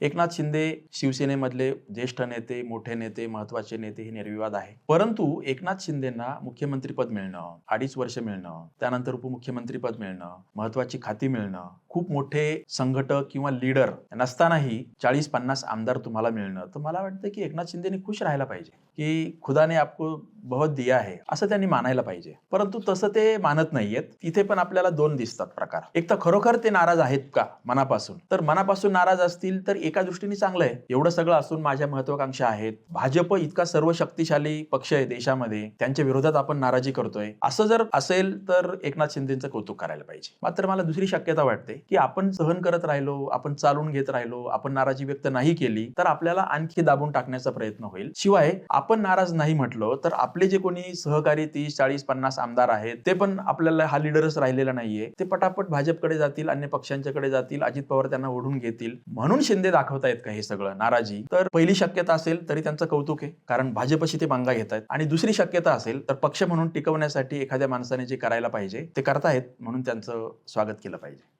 एकनाथ शिंदे शिवसेनेमधले ज्येष्ठ नेते मोठे नेते महत्त्वाचे नेते हे निर्विवाद आहे. परंतु एकनाथ शिंदेना मुख्यमंत्रीपद मिळणं अडीच वर्ष मिळणं त्यानंतर उपमुख्यमंत्रीपद मिळणं महत्वाची खाती मिळणं खूप मोठे संघटक किंवा लीडर नसतानाही चाळीस पन्नास आमदार तुम्हाला मिळणं तर मला वाटतं की एकनाथ शिंदेनी खुश राहायला पाहिजे की खुदाने आपको बहुत दिया आहे असं त्यांनी मानायला पाहिजे. परंतु तसं ते मानत नाहीयेत. तिथे पण आपल्याला दोन दिसतात प्रकार. एक तर खरोखर ते नाराज आहेत का मनापासून? तर मनापासून नाराज असतील तर एका दृष्टीने चांगलं आहे. एवढं सगळं असून माझ्या महत्वाकांक्षा आहेत. भाजप इतका सर्व शक्तिशाली पक्ष आहे देशामध्ये. त्यांच्या विरोधात आपण नाराजी करतोय. असं जर असेल तर एकनाथ शिंदेचं कौतुक करायला पाहिजे. मात्र मला दुसरी शक्यता वाटते की आपण सहन करत राहिलो आपण चालून घेत राहिलो आपण नाराजी व्यक्त नाही केली तर आपल्याला आणखी दाबून टाकण्याचा प्रयत्न होईल. शिवाय आपण नाराज नाही म्हटलो तर आपले जे कोणी सहकारी तीस चाळीस पन्नास आमदार आहेत ते पण आपल्याला हा लिडरच राहिलेला नाहीये. ते पटापट भाजपकडे जातील अन्य पक्षांच्याकडे जातील अजित पवार त्यांना ओढून घेतील. म्हणून शिंदे दाखवतायत का हे सगळं? नाराजी. तर पहिली शक्यता असेल तरी त्यांचं कौतुक आहे. कारण भाजपशी ते मांगा घेत आहेत आणि दुसरी शक्यता असेल तर पक्ष म्हणून टिकवण्यासाठी एखाद्या माणसाने जे करायला पाहिजे ते करतायत म्हणून त्यांचं स्वागत केलं पाहिजे.